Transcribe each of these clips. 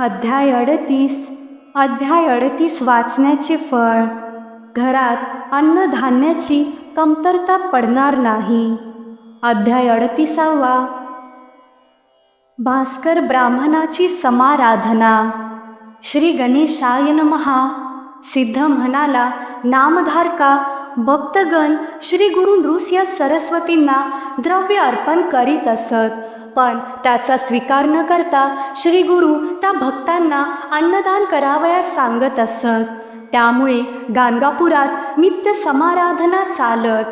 अध्याय अडतीस. अध्याय अडतीस वाचण्याचे फळ. घरात अन्नधान्याची कमतरता पडणार नाही. अध्याय अडतीसावा. भास्कर ब्राह्मणाची समाराधना. श्री गणेशाय नमहा सिद्ध म्हणाला नामधारका भक्तगण श्री गुरु नृस या सरस्वतींना द्रव्य अर्पण करीत असत. पण त्याचा स्वीकार न करता श्री गुरु त्या भक्तांना अन्नदान करावयास सांगत असत. त्यामुळे गाणगापुरात नित्य समाराधना चालत.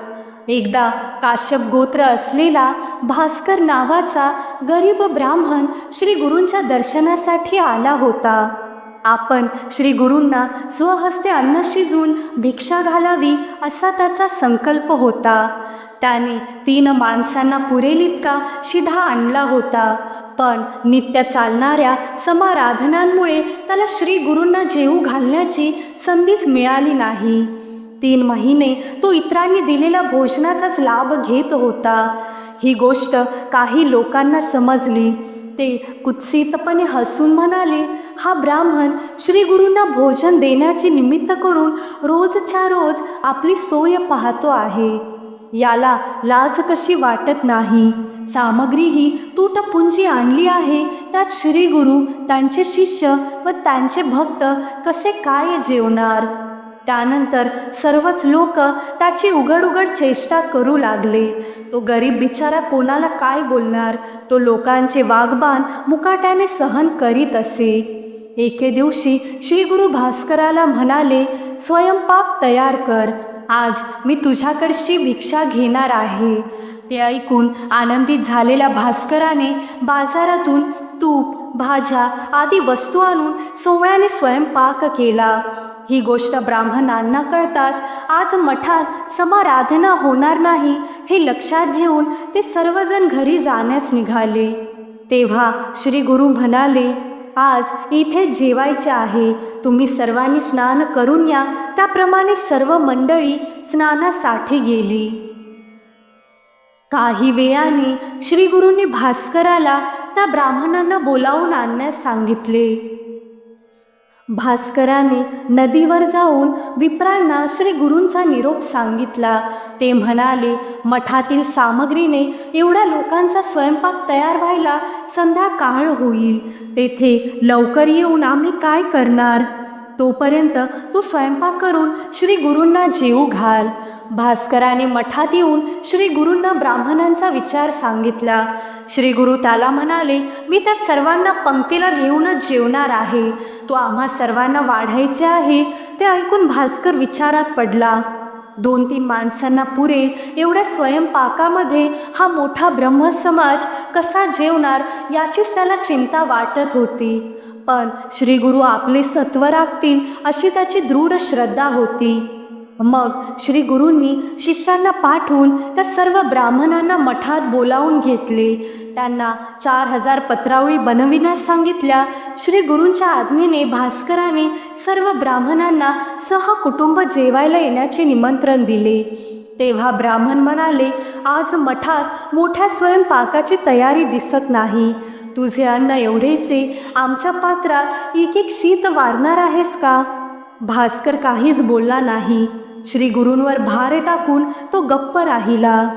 एकदा काश्यप गोत्र असलेला भास्कर नावाचा गरीब ब्राह्मण श्री गुरूंच्या दर्शनासाठी आला होता. आपण श्री गुरूंना स्वहस्ते अन्न शिजून भिक्षा घालावी असा त्याचा संकल्प होता. त्याने तीन माणसांना पुरेल इतका शिधा आणला होता. पण नित्य चालणाऱ्या समाराधनांमुळे त्याला श्री गुरूंना जेवू घालण्याची संधीच मिळाली नाही. तीन महिने तो इतरांनी दिलेल्या भोजनाचाच लाभ घेत होता. ही गोष्ट काही लोकांना समजली. ते कुत्सितपणे हसून म्हणाले हा ब्राह्मण श्री गुरूंना भोजन देण्याचे निमित्त करून रोजच्या रोज आपली सोय पाहतो आहे. याला लाज कशी वाटत नाही? सामग्री ही तुटपुंजी आणली आहे. त्यात श्री गुरु त्यांचे शिष्य व त्यांचे भक्त कसे काय जेवणार? त्यानंतर सर्वच लोक त्याची उघड उघड चेष्टा करू लागले. तो गरीब बिचारा कोणाला काय बोलणार? तो लोकांचे वागबान मुकाट्याने सहन करीत असे. एके दिवशी श्री गुरु भास्कराला म्हणाले स्वयंपाक तयार कर. आज मी तुझ्याकडची भिक्षा घेणार आहे. ते ऐकून आनंदित झालेल्या भास्कराने बाजारातून तूप भाज्या आदी वस्तू आणून सोहळ्याने स्वयंपाक केला. ही गोष्ट ब्राह्मणांना कळताच आज मठात समाराधना होणार नाही हे लक्षात घेऊन ते सर्वजण घरी जाण्यास निघाले. तेव्हा श्री गुरु म्हणाले आज इथे जेवायचे आहे. तुम्ही सर्वांनी स्नान करून या. त्याप्रमाणे सर्व मंडळी स्नानासाठी गेली. काही वेळाने श्रीगुरूंनी भास्कराला त्या ब्राह्मणांना बोलावून आणण्यास सांगितले. भास्कराने नदीवर जाऊन विप्रांना श्री गुरूंचा निरोप सांगितला. ते म्हणाले मठातील सामग्रीने एवढ्या लोकांचा स्वयंपाक तयार व्हायला संध्याकाळ होईल. तेथे लवकर येऊन आम्ही काय करणार? तोपर्यंत तू स्वयंपाक करून श्री गुरूंना जेवू घाल. भास्कराने मठात येऊन श्री गुरूंना ब्राह्मणांचा विचार सांगितला. श्री गुरु त्याला म्हणाले मी त्या सर्वांना पंक्तीला घेऊनच जेवणार आहे. तो आम्हा सर्वांना वाढायचे आहे. ते ऐकून भास्कर विचारात पडला. दोन तीन माणसांना पुरे एवढ्या स्वयंपाकामध्ये हा मोठा ब्रह्मसमाज कसा जेवणार याचीच त्याला चिंता वाटत होती. पण श्री गुरु आपले सत्व राखतील अशी त्याची दृढ श्रद्धा होती. मग श्री गुरूंनी शिष्यांना पाठवून त्या सर्व ब्राह्मणांना मठात बोलावून घेतले. त्यांना चार हजार पत्रावळी बनविण्यास सांगितल्या. श्री गुरूंच्या आज्ञेने भास्कराने सर्व ब्राह्मणांना सहकुटुंब जेवायला येण्याचे निमंत्रण दिले. तेव्हा ब्राह्मण म्हणाले आज मठात मोठ्या स्वयंपाकाची तयारी दिसत नाही. तुझे अन्न एवढेसे आमच्या पात्रात एक एक शीत वाढणार आहेस का? भास्कर काहीच बोलला नाही. श्री गुरूंवर भार टाकून तो गप्प राहिला.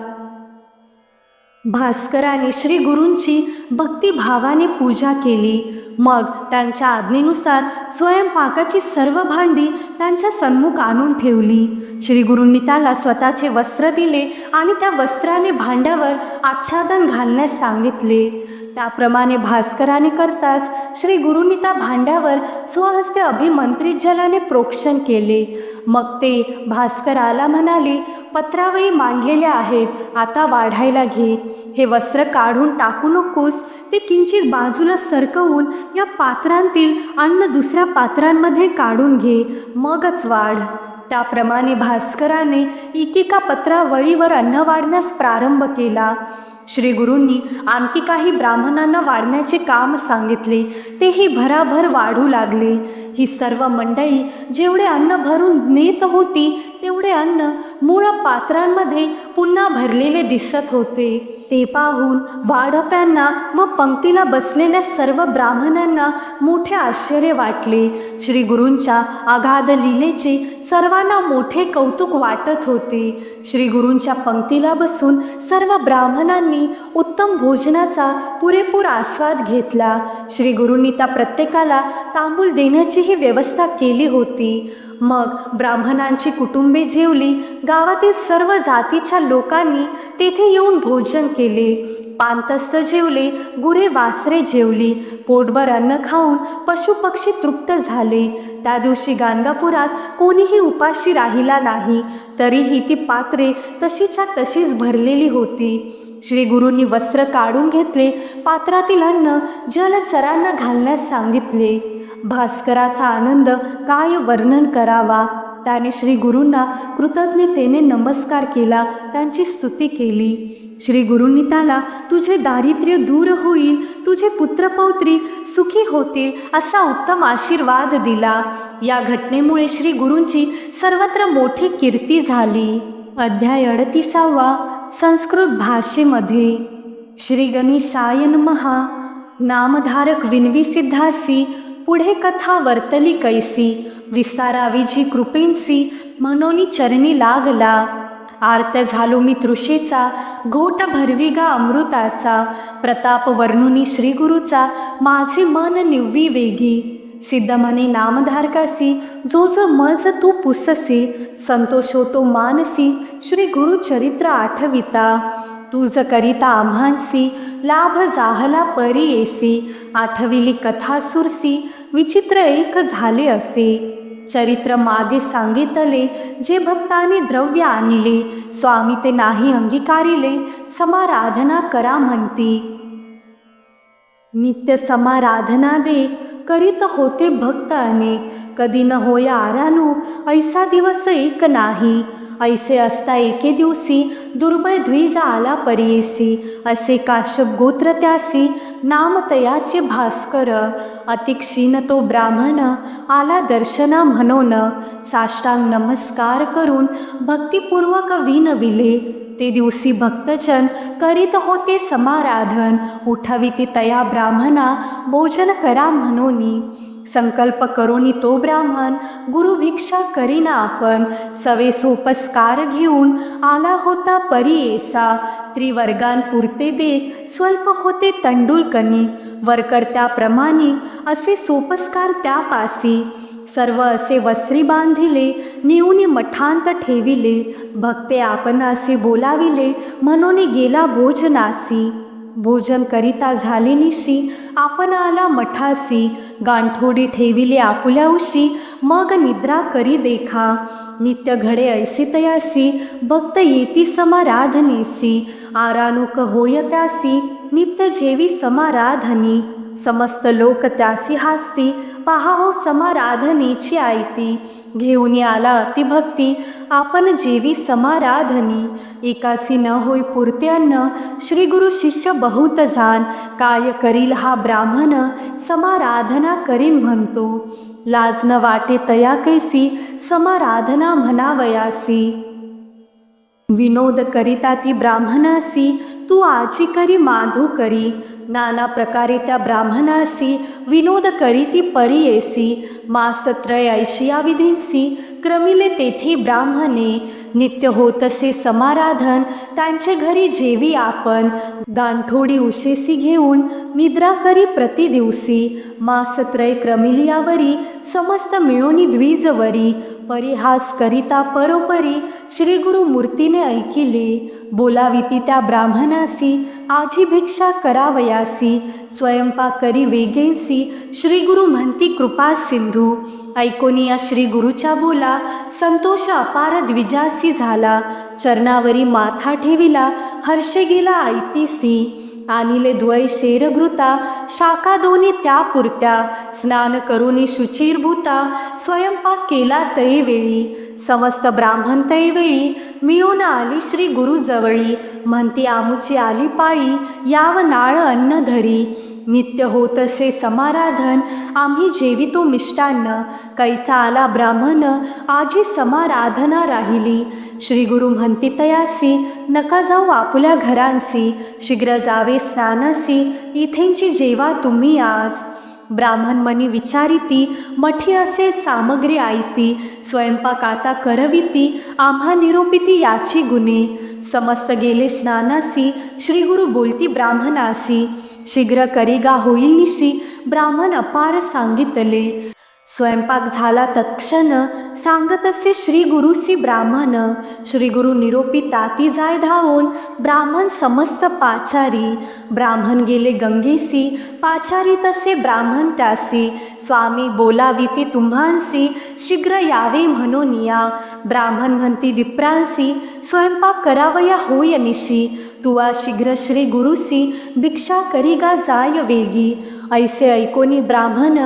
भास्कराने श्री गुरूंची भक्तिभावाने पूजा केली. मग त्यांच्या आज्ञेनुसार स्वयंपाकाची सर्व भांडी त्यांच्या सन्मुख आणून ठेवली. श्री गुरूंनी त्याला स्वतःचे वस्त्र दिले आणि त्या वस्त्राने भांड्यावर आच्छादन घालण्यास सांगितले. त्याप्रमाणे भास्कराने करताच श्री गुरूंनी त्या भांड्यावर स्वहस्ते अभिमंत्रित जलाने प्रोक्षण केले. मग ते भास्कराला म्हणाले पत्रावळी मांडलेल्या आहेत आता वाढायला घे. हे वस्त्र काढून टाकू नकोस. ते किंचित बाजूला सरकवून या पात्रांतील अन्न दुसऱ्या पात्रांमध्ये काढून घे. मगच वाढ. त्याप्रमाणे भास्कराने इतिका पत्रावळीवर अन्न वाढण्यास प्रारंभ केला. श्री गुरूंनी आणखी काही ब्राह्मणांना वाढण्याचे काम सांगितले. तेही भराभर वाढू लागले. ही सर्व मंडळी जेवढे अन्न भरून नेत होती तेवढे अन्न मूळ पात्रांमध्ये पुन्हा भरलेले दिसत होते. ते पाहून वाढप्यांना व पंक्तीला बसलेल्या सर्व ब्राह्मणांना मोठे आश्चर्य वाटले. श्री गुरूंच्या अगाध लीलेचे सर्वांना मोठे कौतुक वाटत होते. श्री गुरूंच्या पंक्तीला बसून सर्व ब्राह्मणांनी उत्तम भोजनाचा पुरेपूर आस्वाद घेतला. श्री गुरूंनी त्या प्रत्येकाला तांबूल देण्याचीही व्यवस्था केली होती. मग ब्राह्मणांची कुटुंबे जेवली. गावातील सर्व जातीच्या लोकांनी तेथे येऊन भोजन केले. पांतस्त जेवले गुरे वासरे जेवली पोटभर अन्न खाऊन पशुपक्षी तृप्त झाले. त्या दिवशी गाणगापुरात कोणीही उपाशी राहिला नाही तरीही ती पात्रे तशीच्या तशीच भरलेली होती. श्री गुरूंनी वस्त्र काढून घेतले पात्रातील अन्न जलचरांना घालण्यास सांगितले. भास्कराचा आनंद काय वर्णन करावा? त्याने श्री गुरूंना कृतज्ञतेने नमस्कार केला त्यांची स्तुती केली. श्री गुरूंनी त्याला तुझे दारिद्र्य दूर होईल तुझे पुत्रपौत्री सुखी होतील असा उत्तम आशीर्वाद दिला. या घटनेमुळे श्री गुरूंची सर्वत्र मोठी कीर्ती झाली. अध्याय अडतीसावा संस्कृत भाषेमध्ये. श्री गणेशायन महा नामधारक विनवी सिद्धासी पुढे कथा वर्तली कैसी? विसाराविजी कृपेंसी मनोनी चरणी लागला. आर्त झालो मी तृषेचा घोट भरविगा अमृताचा. प्रताप वर्णुनी श्रीगुरूचा माझे मन निव्वी वेगी. सिद्धमने नामधारकासी जो जो मज तू पुससी. संतोष होतो मानसी श्री गुरु चरित्र आठविता. तुझ करिता आम्हांसी लाभ जाहला परी येसी. आठविली कथा सुरसी विचित्र एक झाले असे. चरित्र मागे सांगितले जे भक्ताने द्रव्य आणले. स्वामी ते नाही अंगीकारिले समाराधना करा म्हणती. नित्य समाराधना दे करीत होते भक्त अनेक. कधी न होया आरानू ऐसा दिवस एक नाही. ऐसे असता एके दिवशी दुर्बळ द्विजा आला परियेसी असे काश्यप गोत्र त्यासी नामतयाचे भास्कर अतिक्षीण तो ब्राह्मण आला दर्शना म्हणून साष्टांग नमस्कार करून भक्तिपूर्वक विनविले ते दिवशी भक्तजन करीत होते समाराधन. उठविते तया ब्राह्मणा भोजन करा म्हणून. संकल्प करोनी तो ब्राह्मण. गुरु भिक्षा करीना आपण. सवे सोपस्कार घेऊन आला होता परियेसा त्रिवर्गांपुरते देख स्वल्प होते तंडुलकनी वरकर्त्याप्रमाणे असे सोपस्कार त्यापासी सर्व असे वस्त्री बांधिले निऊनी मठांत ठेविले. भक्ते आपण असे बोलाविले म्हणून गेला भोजनासी भोजन करिता झाले निशी. आपण आला मठासी गांठोडी ठेविले आपुल्या उशी मग निद्रा करी देखा. नित्य घडे ऐसी तयासी. भक्त येती समाराधनेसी. आरानुक होय त्यासी. नित्य जेवी समाराधनी. समस्त लोक त्यासी हास्ती पहा हो समाराधनेची आयती. घेऊन आला भक्ती आपण जेवी समाराधनी. एकासी न होई पुरते अन्न श्री गुरु शिष्य बहुत जाण काय करील हा ब्राह्मण? समाराधना करीन म्हणतो. लाज न वाटे तया कैसी? समाराधना म्हणावयासी. विनोद करिता ती ब्राह्मणासी. तू आजी करी माधू करी. नाना प्रकारे त्या ब्राह्मणासी विनोद करीती परियेसी मासत्रय ऐशिया विधींसी क्रमिले तेथे ब्राह्मणे नित्य होतसे समाराधन त्यांचे घरी जेवी आपण गांठोडी उशेसी घेऊन निद्रा करी प्रतिदिवसी मासत्रय क्रमिलियावरी समस्त मिळोनी द्विजवरी परिहास करिता परोपरी श्री गुरु मूर्तीने ऐकिले बोलाविती त्या ब्राह्मणासी आजी भिक्षा करावयासी स्वयंपाक करी वेगेसी श्री गुरु म्हणती कृपा सिंधू. ऐकोनी या श्री गुरुच्या बोला संतोष अपार द्विजासी झाला. चरणावरी माथा ठेविला हर्षे गेला ऐतीसी आणिले द्वय शेरघृता शाखा दोन्ही त्या पुरत्या. स्नान करुनी शुचिरभूता स्वयंपाक केला तैवेळी. समस्त ब्राह्मण तैवेळी मिळून आली श्री गुरुजवळी म्हणती आमुची आली पाळी याव नाळ अन्न धरी. नित्य होत असे समाराधन आम्ही जेवितो मिष्टान्न. कैचा आला ब्राह्मण आजी समाराधना राहिली. श्री गुरु म्हणती तयासी नका जाऊ आपुल्या घरांसी. शीघ्र जावे स्नानसी इथेंची जेवा तुम्ही आज. ब्राह्मण मनी विचारिती मठी असे सामग्री आयती स्वयंपाक आता करविती आम्हा निरोपिती याची गुणे. समस्त गेले स्नानासी श्री गुरु बोलती ब्राह्मणासी. शीघ्र करिगा होईल निशी ब्राह्मण अपार सांगितले. स्वयंपाक झाला तत्क्षण सांगत असे श्री गुरुसी ब्राह्मण श्री गुरु निरोपी ताती जाय धावून ब्राह्मण समस्त पाचारी ब्राह्मण गेले गंगेसी पाचारी तसे ब्राह्मण त्यासी स्वामी बोलाविती तुम्हांसी शीघ्र यावे म्हणून या ब्राह्मण म्हणती विप्रांसी स्वयंपाक करावया होय निशी तुवा शीघ्र श्री गुरुसी भिक्षा करिगा जाय वेगी ऐसे ऐकोनी ब्राह्मण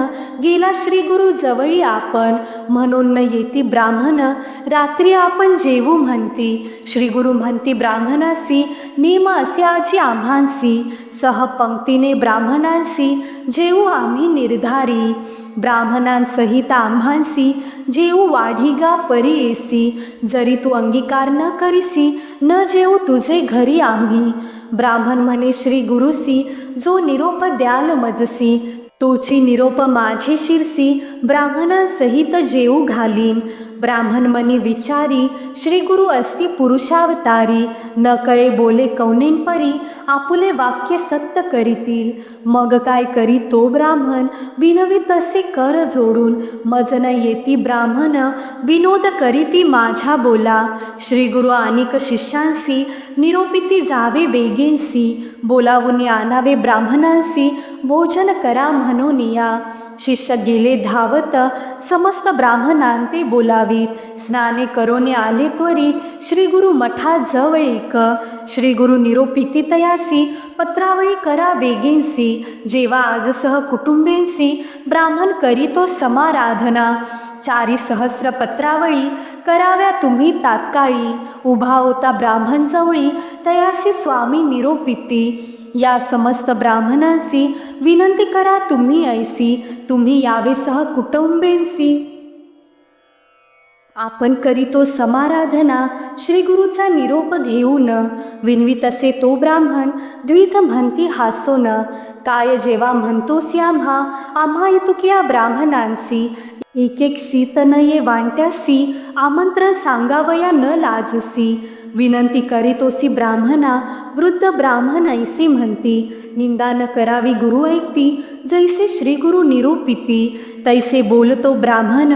गेला श्री गुरु जवळी आपण. म्हणून न येती ब्राह्मण रात्री आपण जेवू म्हणती. श्री गुरु म्हणती ब्राह्मणासी नेम असे आजी आम्हांसी. सहपंक्तीने ब्राह्मणांसी जेवू आम्ही निर्धारी. ब्राह्मणांसहित आम्हांसी जेवू वाढीगा परी येसी. जरी तू अंगीकार न करीसी न जेवू तुझे घरी आम्ही. ब्राह्मण म्हणे श्री गुरुसी जो निरोप द्याल मजसी तोची निरोप माझे शिरसी ब्राह्मणांसहित जेऊ घालीन. ब्राह्मण मनी विचारी श्री गुरु असती पुरुषावतारी न कळे बोले कौनेन परी आपुले वाक्य सत्य करीतील. मग काय करी तो ब्राह्मण विनवी तसे कर जोडून. मज न येती ब्राह्मण विनोद करीती माझ्या बोला. श्री गुरु अनेक शिष्यांसी निरोपिती जावे वेगेंसी. बोलावून आणावे ब्राह्मणांसी भोजन करा म्हणून या शिष्य गेले धावत समस्त ब्राह्मणांते बोलावीत. स्नाने करोने आले त्वरित श्री गुरु मठा जवळीक श्री गुरु निरोपिती तयासी पत्रावळी करा वेगेंसी. जेवा आजसह कुटुंबेंसी ब्राह्मण करीतो समाराधना. चारी सहस्र पत्रावळी कराव्या तुम्ही तात्काळी. उभा होता ब्राह्मण जवळी तयासी स्वामी निरोपिती. या समस्त ब्राह्मणांसी विनंती करा तुम्ही ऐसी तुम्ही यावेसह कुटुंबेंसी आपण करीतो समाराधना श्री गुरुचा निरोप घेऊन. विनवीत असे तो ब्राह्मण द्विज म्हणती हासोन. काय जेव्हा म्हणतोस आम्हा आम्हा येतुकिया ब्राह्मणांसी एक एक शीत ये वांट्यासी आमंत्रण सांगावया न लाजसी. विनंती करीतोसी ब्राह्मणा वृद्ध ब्राह्मण ऐसी म्हणती निंदा न करावी गुरु ऐकती जैसे श्रीगुरु निरूपिती. तैसे बोलतो ब्राह्मण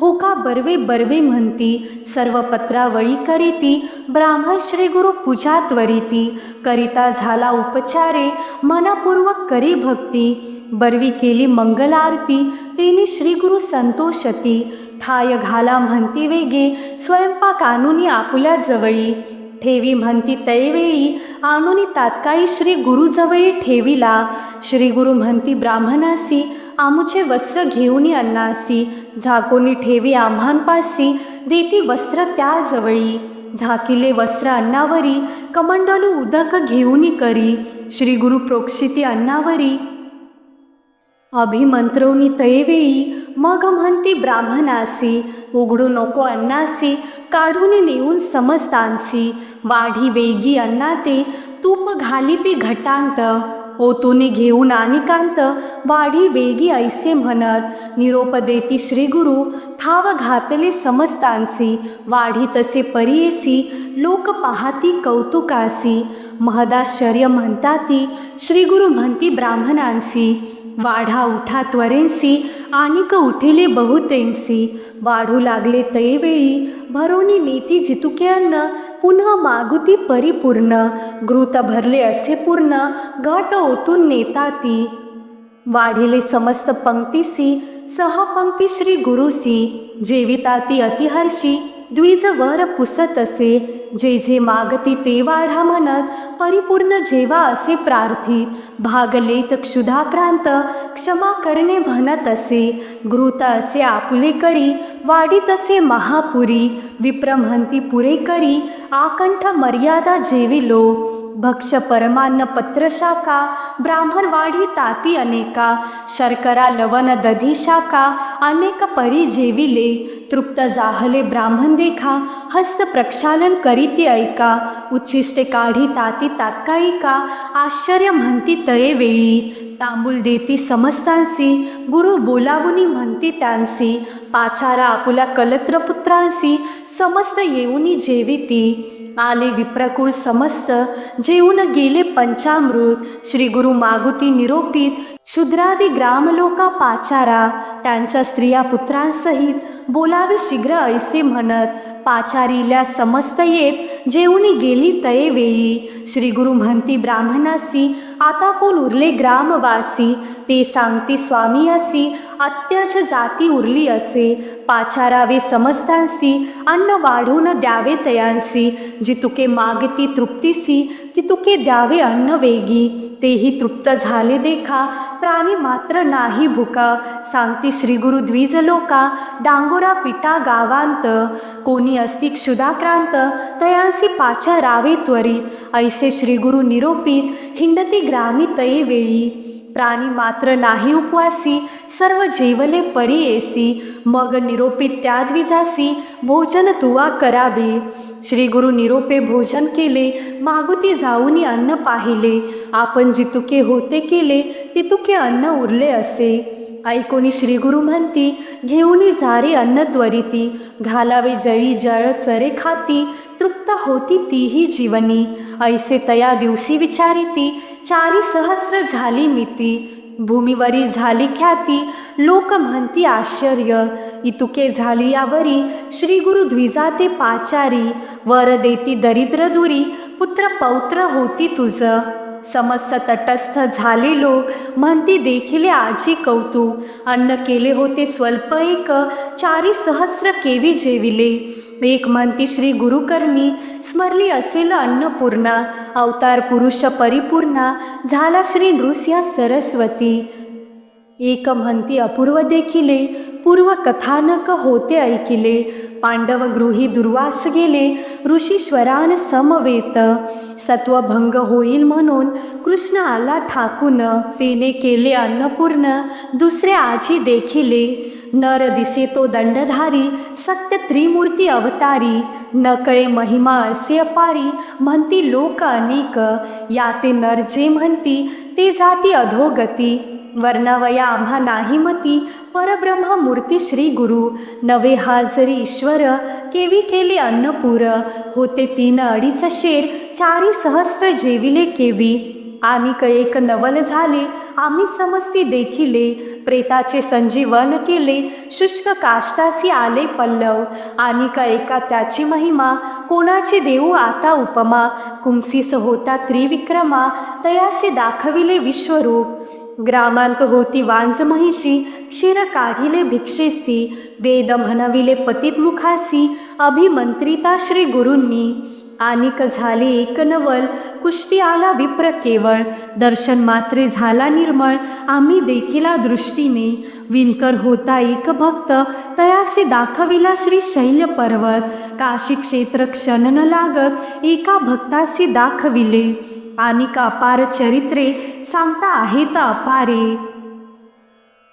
हो का बर्वे बर्वे म्हणती सर्व पत्रावळी करीती ब्राह्मण श्री गुरु पूजा त्वरिती करिता झाला उपचारे मनापूर्वक करी भक्ती बरवी केली मंगल आरती तेने श्री गुरु संतोषती ठाय घाला म्हणती वेगे स्वयंपाक आणूनी आपुल्या जवळी ठेवी म्हणती तैवेळी आणूनी तात्काळी श्री गुरुजवळी ठेविला श्री गुरु म्हणती ब्राह्मणासी आमुचे वस्त्र घेऊनी अन्नासी झाकोनी ठेवी आम्हांपासी देती वस्त्र त्याजवळी. झाकिले वस्त्र अन्नावरी कमंडलू उदक घेऊनी करी. श्री गुरु प्रोक्षिती अन्नावरी अभिमंत्रवनी तयवेळी मग म्हणती ब्राह्मणासी उघडू नको अन्नासी काढून नेऊन समस्तांसी वाढी वेगी अन्नाते तूप घाली ती घटांत. हो ओतूने घेऊन अनिकांत वाढी वेगी ऐसे म्हणत निरोप देती श्री गुरु ठाव घातले समस्तांसी वाढी तसे परियेसी लोक पाहती कौतुकासी महदाश्चर्य म्हणताती श्री गुरु म्हणती ब्राह्मणांसी वाढा उठा त्वरेंसी आणिक उठिले बहुतेंसी. वाढू लागले तैवेळी. भरोनी नीती जितुक्यांना पुन्हा मागुती परिपूर्ण. घृत भरले असे पूर्ण. घट ओतून नेता ती वाढिले समस्त पंक्तीसी. सहपंक्ती श्री गुरुसी. जेविता ती अतिहर्षी. द्विज वर पुसत असे. जे जे मागती ते वाढा म्हणत परिपूर्ण जेवा असे प्रार्थित. भागलेत क्षुधाक्रांत क्षमा करणे म्हणत असे. घृत असे आपुले करी वाढीत असे महापुरी. विप्रम्हती पुरे करी आकंठ मर्यादा जेविलो. भक्ष परमान्न पत्रशाखा ब्राह्मणवाढी ताती अनेका शर्करा लवण दधी शाखा अनेक परी जेविले तृप्त जाहले ब्राह्मण देखा हस्त प्रक्षालन करीती ऐका उच्छिष्टे काढी ताती तात्काळिका आश्चर्य म्हणती तये वेळी तांबूल देती समस्तांसी गुरु बोलावुनी म्हणती त्यांसी पाचारा आपुला कलत्रपुत्रांसी समस्त येऊनी जेविती आले विप्रकुळ समस्त जेऊन गेले पंचामृत. श्री गुरु मागुती निरोपित शूद्रादी ग्रामलोका पाचारा. त्यांच्या स्त्रिया पुत्रांसहित बोलावे शीघ्र ऐसे म्हणत पाचारील्या समस्त येत जेवणी गेली तये वेळी श्री गुरु म्हणती ब्राह्मणासी आता कोण उरले ग्रामवासी? ते सांगती स्वामी असी अत्यज जाती उरली असे. पाचारावे समस्तांसी अन्न वाढून द्यावे तयांसी. जी तुके मागती तृप्तीसी ती तुके द्यावे अन्न वेगी. तेही तृप्त झाले देखा प्राणी मात्र नाही भुका. सांगती श्री गुरु द्विज लोका डांगोरा पिटा गावांत. कोणी असती क्षुदाक्रांत प्रवासी पाचा रावे त्वरित ऐसे श्री गुरु निरोपित हिंडती ग्रामी तये वेळी. प्राणी मात्र नाही उपवासी सर्व जेवले परी येसी. मग निरोपित त्याद्विजासी भोजन तुवा करावे. श्री गुरु निरोपे भोजन केले मागुती जाऊनी अन्न पाहिले. आपण जितुके होते केले तितुके अन्न उरले असे. ऐकोनी श्री गुरु म्हणती घेऊनी जारे अन्न त्वरिती घालावे जळी जळ चरे खाती तृप्त होती तीही जीवनी. ऐसे तया दिवशी विचारिती चारी सहस्र झाली मिती भूमीवरी झाली ख्याती लोक म्हणती आश्चर्य. इतुके झाली यावरी श्री गुरु द्विजाते पाचारी वर देती दरिद्र दुरी पुत्र पौत्र होती तुझं. समस्त तटस्थ झाले लोक. म्हणती देखिले आजी कौतुक. अन्न केले होते स्वल्प एक चारी सहस्र केवी जेविले. एक म्हणती श्री गुरुकर्णी स्मरली असेल अन्नपूर्णा अवतार पुरुष परिपूर्णा. झाला श्री नृस्या सरस्वती. एक म्हणती अपूर्व देखिले पूर्व कथानक होते ऐकिले. पांडव गृही दुर्वास गेले. ऋषीश्वरान समवेत. सत्वभंग होईल म्हणून कृष्ण आला ठाकून. तेने केले अन्नपूर्ण. दुसरे आजी देखिले. नर दिसे तो दंडधारी. सत्य त्रिमूर्ती अवतारी. नकळे महिमा असे अपारी. म्हणती लोक अनेक. या ते नर जे म्हणती ते जाती अधोगती. वर्णवया आम्हा नाही मती परब्रह्म मूर्ती श्री गुरु नवे हाजरी ईश्वर केवी केले अन्नपूर। होते तीन अडीच शेर चारी सहस्र जेविले केवी। आणि एक नवल झाले आम्ही समस्ती देखिले। प्रेताचे संजीवन केले शुष्क काष्टासी आले पल्लव। आणि एका त्याची महिमा कोणाची देऊ आता उपमा। कुंसीस होता त्रिविक्रमा तयासे दाखविले विश्वरूप। ग्रामांत होती वांज महिषी क्षीर काढिले भिक्षेसी वेद म्हणविले पतित मुखासी अभिमंत्रिता श्री गुरूंनी. आनिक झाले एक नवल कुष्टी आला विप्र केवळ दर्शन मात्रे झाला निर्मळ आम्ही देखिला दृष्टीने. विणकर होता एक भक्त तयासे दाखविला श्री शैल्य पर्वत. काशी क्षेत्र क्षण न लागत एका भक्तासी दाखविले. आनिक अपार चरित्रे सांगता आहेत अपारे?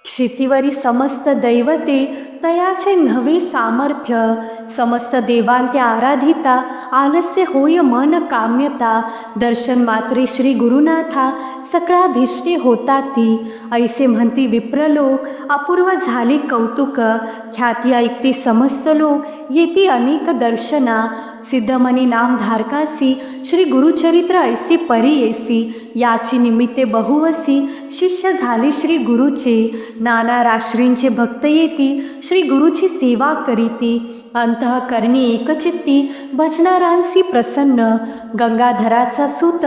क्षितिवरी समस्त दैवते तयाचे नवे सामर्थ्य समस्त देवांते आराधिता आलस्य होय मन काम्यता दर्शन मात्रे श्री गुरुनाथा सकळा भिष्टे होता ती ऐसे म्हणती विप्रलोक अपूर्व झाले कौतुक ख्याती ऐकते समस्त लोक येती अनेक दर्शना. सिद्धमणी नामधारकासी श्री गुरुचरित्र ऐसी परी येसी याची निमित्ते बहुवसी शिष्य झाले श्री गुरुचे. नाना राश्रींचे भक्त येती श्री गुरुची सेवा करीती अंतःकरणी एकचित्ती भजनारांसी प्रसन्न गंगाधराचा सूत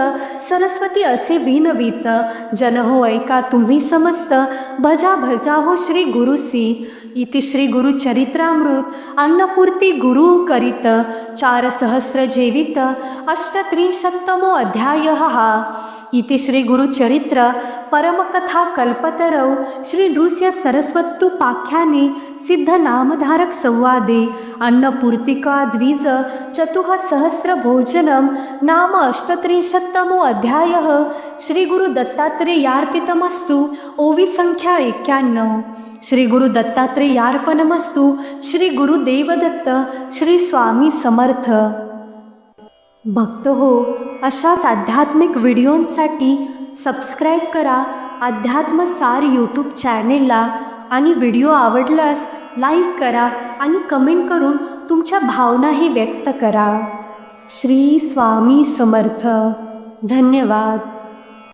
सरस्वती असे बिनवीत जन हो ऐका तुम्ही समस्त भजा भजा हो श्री गुरुसी इति श्री गुरुचरित्रामृत अन्नपूर्ती गुरु करीत चार सहस्र जेवित अष्टत्रिंशत्तमो अध्याय. हा इति श्री गुरुचरित्र परमकथा कल्पतरौ श्री नृस्य सरस्वत्युपाख्याने सिद्धनामधारक संवादे अन्नपूर्तिका द्विज चतुः सहस्रभोजनं नाम अष्टत्रिंशत्तमो अध्यायः श्रीगुरुदत्तात्रेयार्पितमस्तु ओविसङ्ख्या एक्याण्णव श्री गुरु दत्तात्रेयार्पणमस्तु श्री गुरुदेवदत्त श्री स्वामी समर्थ। भक्त हो अशाच आध्यात्मिक व्हिडिओंसाठी सबस्क्राईब करा अध्यात्मसार यूट्यूब चॅनेलला आणि व्हिडिओ आवडल्यास लाईक करा आणि कमेंट करून तुमच्या भावनाही व्यक्त करा. श्री स्वामी समर्थ. धन्यवाद.